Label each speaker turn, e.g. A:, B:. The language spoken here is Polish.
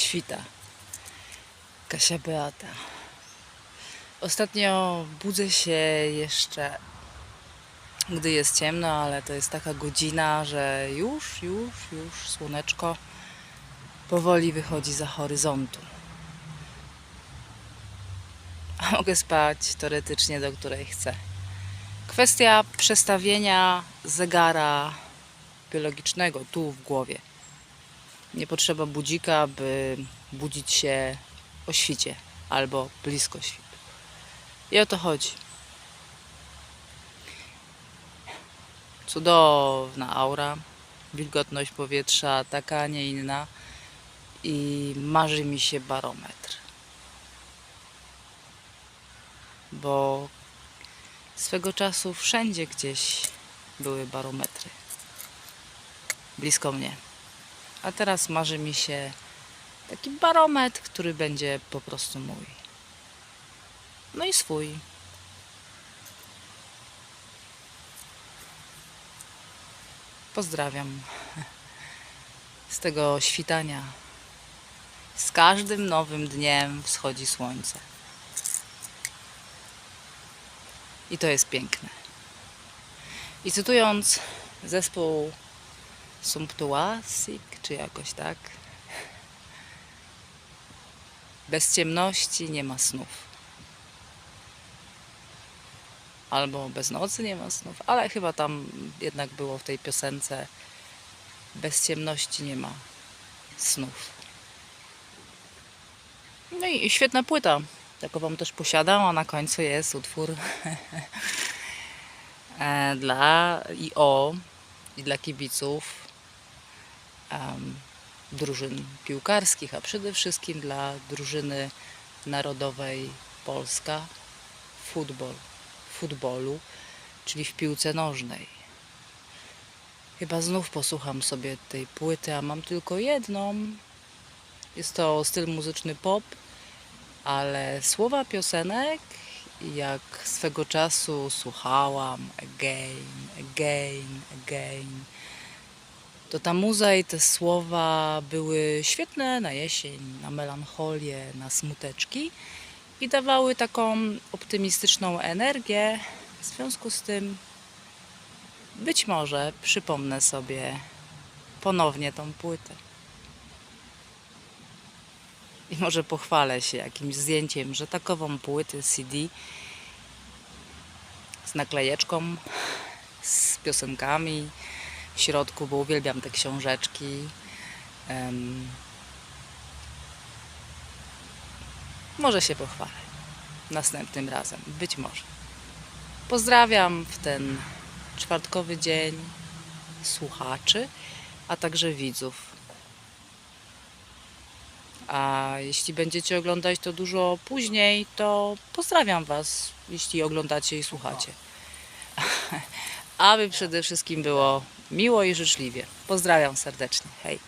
A: Świta. Kasia Beata. Ostatnio budzę się jeszcze, gdy jest ciemno, ale to jest taka godzina, że już, już, już słoneczko powoli wychodzi za horyzontu. A mogę spać teoretycznie do której chcę. Kwestia przestawienia zegara biologicznego tu w głowie. Nie potrzeba budzika, by budzić się o świcie albo blisko świtu. I o to chodzi. Cudowna aura, wilgotność powietrza taka, a nie inna i marzy mi się barometr. Bo swego czasu wszędzie gdzieś były barometry. Blisko mnie. A teraz marzy mi się taki barometr, który będzie po prostu mój. No i swój. Pozdrawiam z tego świtania. Z każdym nowym dniem wschodzi słońce. I to jest piękne. I cytując zespół Sumptuasik, czy jakoś tak. Bez ciemności nie ma snów. Albo bez nocy nie ma snów, ale chyba tam jednak było w tej piosence bez ciemności nie ma snów. No i świetna płyta. Taką wam też posiadam, a na końcu jest utwór e, dla i o i dla kibiców drużyn piłkarskich, a przede wszystkim dla drużyny narodowej Polska futbol, futbolu, czyli w piłce nożnej. Chyba znów posłucham sobie tej płyty, a mam tylko jedną. Jest to styl muzyczny pop, ale słowa piosenek, jak swego czasu słuchałam again, again, again, to ta muza i te słowa były świetne na jesień, na melancholię, na smuteczki i dawały taką optymistyczną energię. W związku z tym być może przypomnę sobie ponownie tą płytę. I może pochwalę się jakimś zdjęciem, że takową płytę CD z naklejeczką, z piosenkami w środku, bo uwielbiam te książeczki. Em, może się pochwalę następnym razem, być może. Pozdrawiam w ten czwartkowy dzień słuchaczy, a także widzów. A jeśli będziecie oglądać to dużo później, to pozdrawiam Was, jeśli oglądacie i słuchacie. Aby przede wszystkim było miło i życzliwie. Pozdrawiam serdecznie. Hej.